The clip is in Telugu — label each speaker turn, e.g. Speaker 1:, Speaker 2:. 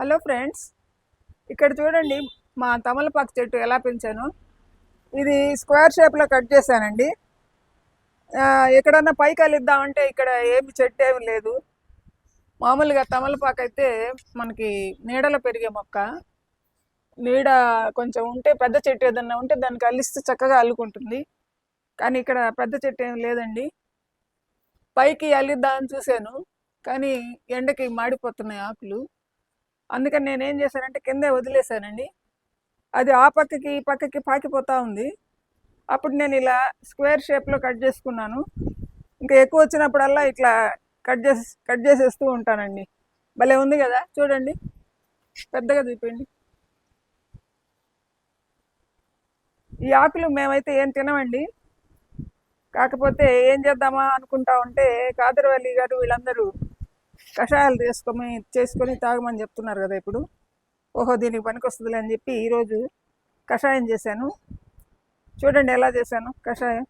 Speaker 1: హలో ఫ్రెండ్స్ ఇక్కడ చూడండి మా తమలపాకు చెట్టు ఎలా పెంచాను. ఇది స్క్వేర్ షేప్లో కట్ చేశానండి. ఎక్కడన్నా పైకి ఇద్దామంటే ఇక్కడ ఏమి చెట్టు ఏమి లేదు. మామూలుగా తమలపాకు అయితే మనకి నీడలో పెరిగే మొక్క. నీడ కొంచెం ఉంటే పెద్ద చెట్టు ఏదన్నా ఉంటే దానికి అల్లిస్తే చక్కగా అల్లుకుంటుంది. కానీ ఇక్కడ పెద్ద చెట్టు ఏమి లేదండి. పైకి అల్లిద్దామని చూశాను. కానీ ఎండకి మాడిపోతున్నాయి ఆకులు. అందుకని నేను ఏం చేశానంటే కిందే వదిలేశానండి. అది ఆ పక్కకి ఈ పక్కకి పాకిపోతూ ఉంది. అప్పుడు నేను ఇలా స్క్వేర్ షేప్లో కట్ చేసుకున్నాను. ఇంకా ఎక్కువ వచ్చినప్పుడల్లా ఇట్లా కట్ చేసి కట్ చేసేస్తూ ఉంటానండి. భలే ఉంది కదా చూడండి. పెద్దగా చూపండి ఈ ఆకులు మేమైతే ఏం తినమండి. కాకపోతే ఏం చేద్దామా అనుకుంటా ఉంటే కాదరవల్లి గారు వీళ్ళందరూ కషాయాలు చేసుకొని చేసుకొని తాగమని చెప్తున్నారు కదా ఇప్పుడు. ఓహో దీనికి పనికొస్తుందిలే అని చెప్పి ఈరోజు కషాయం చేశాను. చూడండి ఎలా చేశాను కషాయం.